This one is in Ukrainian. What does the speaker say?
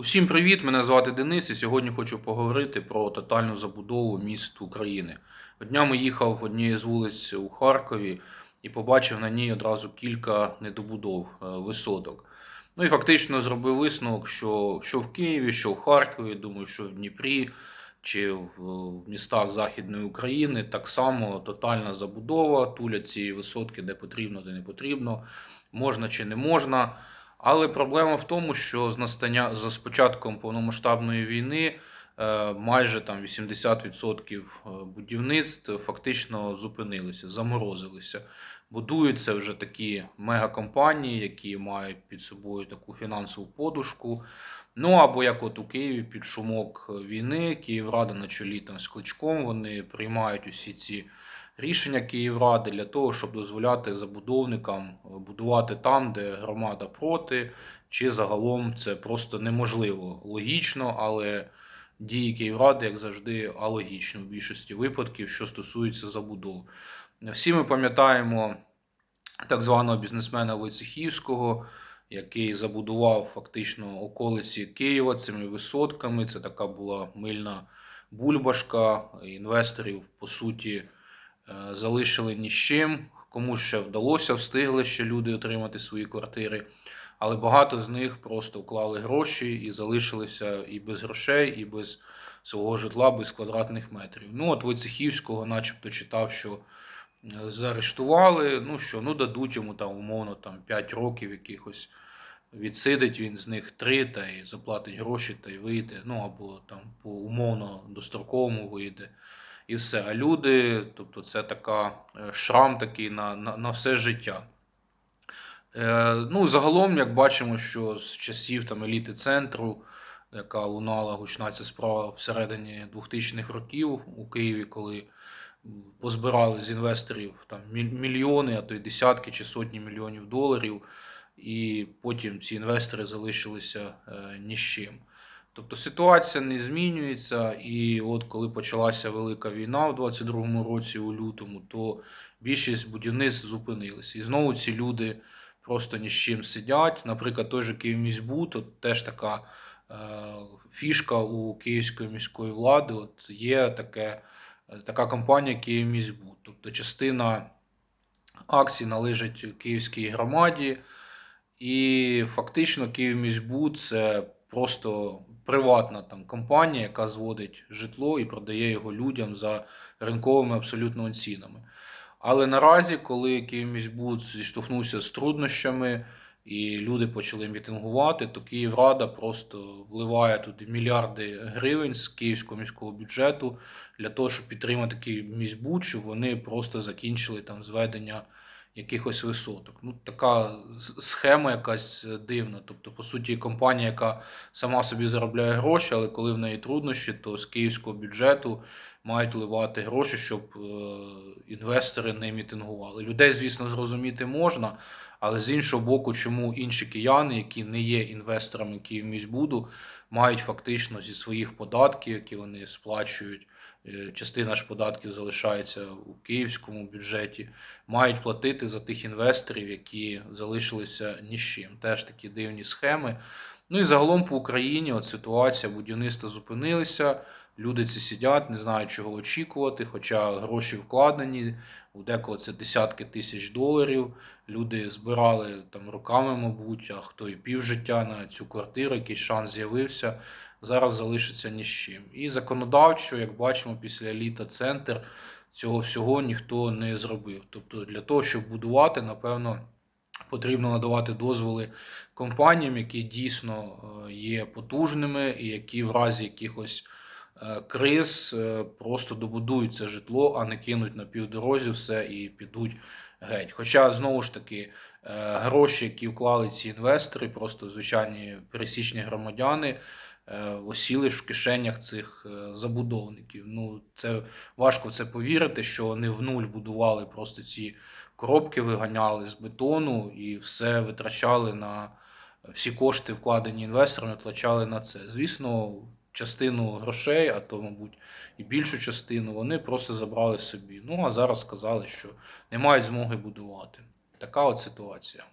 Усім привіт! Мене звати Денис, і сьогодні хочу поговорити про тотальну забудову міст України. Днями їхав однією з вулиць у Харкові і побачив на ній одразу кілька недобудов е, висоток. Ну і фактично зробив висновок, що, що в Києві, що в Харкові, думаю, що в Дніпрі чи в, в містах Західної України так само тотальна забудова, тулять ці висотки, де потрібно, де не потрібно, можна чи не можна. Але проблема в тому, що з настання з початком повномасштабної війни е, майже там 80% будівництв фактично зупинилися, заморозилися. Будуються вже такі мегакомпанії, які мають під собою таку фінансову подушку. Ну або як от у Києві під шумок війни, Київрада на чолі там з кличком, вони приймають усі ці рішення Київради для того, щоб дозволяти забудовникам будувати там, де громада проти, чи загалом це просто неможливо логічно, але дії Київради, як завжди, алогічні в більшості випадків, що стосується забудов. Всі ми пам'ятаємо так званого бізнесмена Войцехівського, який забудував фактично околиці Києва цими висотками. Це така була мильна бульбашка. Інвесторів, по суті, залишили ні з чим. Комусь ще вдалося, встигли ще люди отримати свої квартири. Але багато з них просто вклали гроші і залишилися і без грошей, і без свого житла, без квадратних метрів. Ну, от Войцехівського, начебто, читав, що е, заарештували, ну що, ну дадуть йому там умовно там 5 років якихось. Відсидить він з них 3 та й заплатить гроші та й вийде. Ну або там по умовно достроковому вийде. І все. А люди, тобто це така е, шрам такий на, на, на все життя. Е, ну, загалом, як бачимо, що з часів там еліти центру, яка лунала гучна ця справа всередині 2000-х років у Києві, коли позбирали з інвесторів там мільйони, а то й десятки чи сотні мільйонів доларів, і потім ці інвестори залишилися е, ні з чим. Тобто ситуація не змінюється, і от коли почалася велика війна в 22-му році, у лютому, то більшість будівництв зупинилися. І знову ці люди просто ні з чим сидять. Наприклад, той же Київміськбуд, от теж така е, фішка у київської міської влади. От є таке, е, така компанія Київміськбуд. Тобто частина акцій належить Київській громаді, і фактично Київміськбуд це просто приватна там компанія, яка зводить житло і продає його людям за ринковими абсолютно цінами. Але наразі, коли Київміськбуд зіштовхнувся з труднощами і люди почали мітингувати, то Київрада просто вливає туди мільярди гривень з київського міського бюджету для того, щоб підтримати Київміськбуд, щоб вони просто закінчили там зведення якихось висоток. Ну, така схема якась е, дивна. Тобто, по суті, компанія, яка сама собі заробляє гроші, але коли в неї труднощі, то з київського бюджету мають вливати гроші, щоб е, інвестори не мітингували. Людей, звісно, зрозуміти можна, але з іншого боку, чому інші кияни, які не є інвесторами Київміськбуду, мають фактично зі своїх податків, які вони сплачують. е, Частина ж податків залишається у київському бюджеті, мають платити за тих інвесторів, які залишилися ні з чим. Теж такі дивні схеми. Ну і загалом по Україні от ситуація будівництва зупинилися. Люди ці сидять, не знають, чого очікувати, хоча гроші вкладені, у декого це десятки тисяч доларів. Люди збирали там роками, мабуть, а хто і півжиття на цю квартиру, якийсь шанс з'явився. Зараз залишиться ні з чим. І законодавчо, як бачимо, після літа центр цього всього ніхто не зробив. Тобто для того, щоб будувати, напевно, потрібно надавати дозволи компаніям, які дійсно е, є потужними і які в разі якихось криз е, просто добудують це житло, а не кинуть на півдорозі все і підуть геть. Хоча знову ж таки е, гроші, які вклали ці інвестори, просто звичайні пересічні громадяни. е, Осіли ж в кишенях цих е, забудовників. Ну, це важко це повірити, що вони в нуль будували просто ці коробки, виганяли з бетону і все витрачали на всі кошти, вкладені інвесторами, витрачали на це. Звісно, частину грошей, а то, мабуть, і більшу частину вони просто забрали собі. Ну а зараз сказали, що не мають змоги будувати. Така от ситуація.